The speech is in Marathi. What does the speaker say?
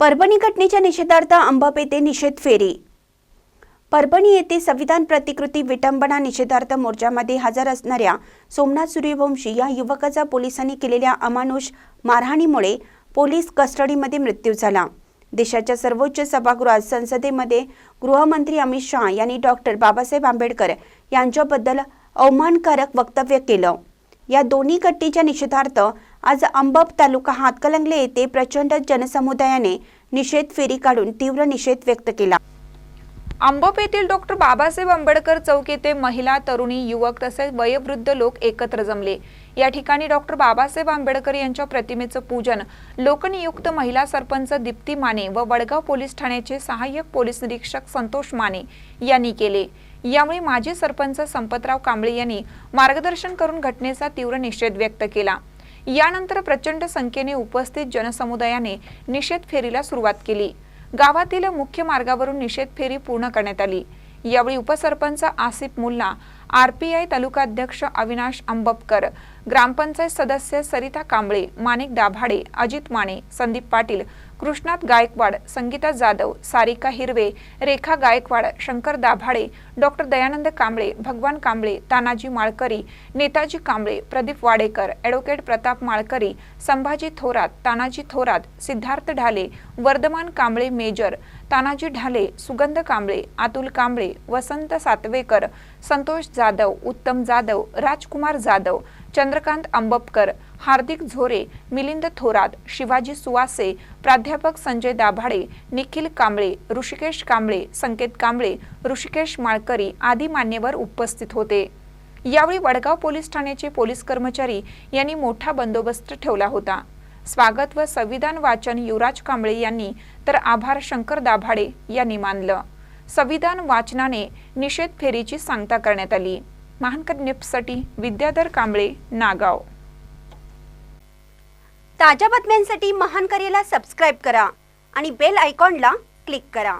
परभणी घटनेच्या निषेधार्थ अंबाप येथे निषेध फेरी. परभणी येथे संविधान प्रतिकृती विटंबना निषेधार्थ मोर्चामध्ये हजर असणाऱ्या सोमनाथ सूर्यवंशी या युवकाचा पोलिसांनी केलेल्या अमानुष मारहाणीमुळे पोलीस कस्टडीमध्ये मृत्यू झाला. देशाच्या सर्वोच्च सभागृहात संसदेमध्ये गृहमंत्री अमित शहा यांनी डॉक्टर बाबासाहेब आंबेडकर यांच्याबद्दल अवमानकारक वक्तव्य केलं. या दोन्ही घटनेच्या निषेधार्थ आज अंबब तालुका हातकलंगले येथे प्रचंड जनसमुदायाने निषेध फेरी काढून तीव्र निषेध व्यक्त केला. अंबप येथील डॉक्टर बाबासाहेब आंबेडकर चौक येथे महिला तरुणी युवक तसेच वयोवृद्ध लोक एकत्र जमले. या ठिकाणी डॉक्टर बाबासाहेब आंबेडकर यांच्या प्रतिमेचं पूजन लोकनियुक्त महिला सरपंच दीप्ती माने व वडगाव पोलीस ठाण्याचे सहाय्यक पोलीस निरीक्षक संतोष माने यांनी केले. यामुळे माजी सरपंच संपतराव कांबळे यांनी मार्गदर्शन करून घटनेचा तीव्र निषेध व्यक्त केला. यानंतर प्रचंड संख्येने उपस्थित जनसमुदायाने निषेध फेरीला सुरुवात केली. गावातील मुख्य मार्गावरून निषेध फेरी पूर्ण करण्यात आली. यावेळी उपसरपंच आसिफ मुल्ला आरपीआय तालुका अध्यक्ष अविनाश अंबपकर ग्रामपंचायत सदस्य Sarita Kamble Manik Dabhade Ajit Mane Sandeep Patil Krishnat Gaikwad Sangeeta Jadhav Sarika Hirve Rekha Gaikwad Shankar Dabhade doctor Dayanand Kamble Bhagwan Kamble Tanaji Malkari Netaji Kamble Pradeep Wadekar advocate Pratap Malkari Sambhaji Thorat Tanaji Thorat Siddharth Dhale Vardhaman Kamble major Tanaji Dhale Sugandh Kamble Atul Kamble वसंत सातवेकर संतोष जाधव उत्तम जाधव राजकुमार जाधव चंद्रकांत अंबपकर हार्दिक झोरे मिलिंद थोरात शिवाजी सुवासे प्राध्यापक संजय दाभाडे निखिल कांबळे ऋषिकेश कांबळे संकेत कांबळे ऋषिकेश माळकरी आदी मान्यवर उपस्थित होते. यावेळी वडगाव पोलीस ठाण्याचे पोलीस कर्मचारी यांनी मोठा बंदोबस्त ठेवला होता. स्वागत व संविधान वाचन युवराज कांबळे यांनी तर आभार शंकर दाभाडे यांनी मानलं. संविधान वाचनाने निषेध फेरीची सांगता करण्यात आली. महानकर न्यूजसाठी विद्याधर कांबळे नागाव. ताज्या बातम्यांसाठी महानकरेला सबस्क्राईब करा आणि बेल आयकॉनला क्लिक करा.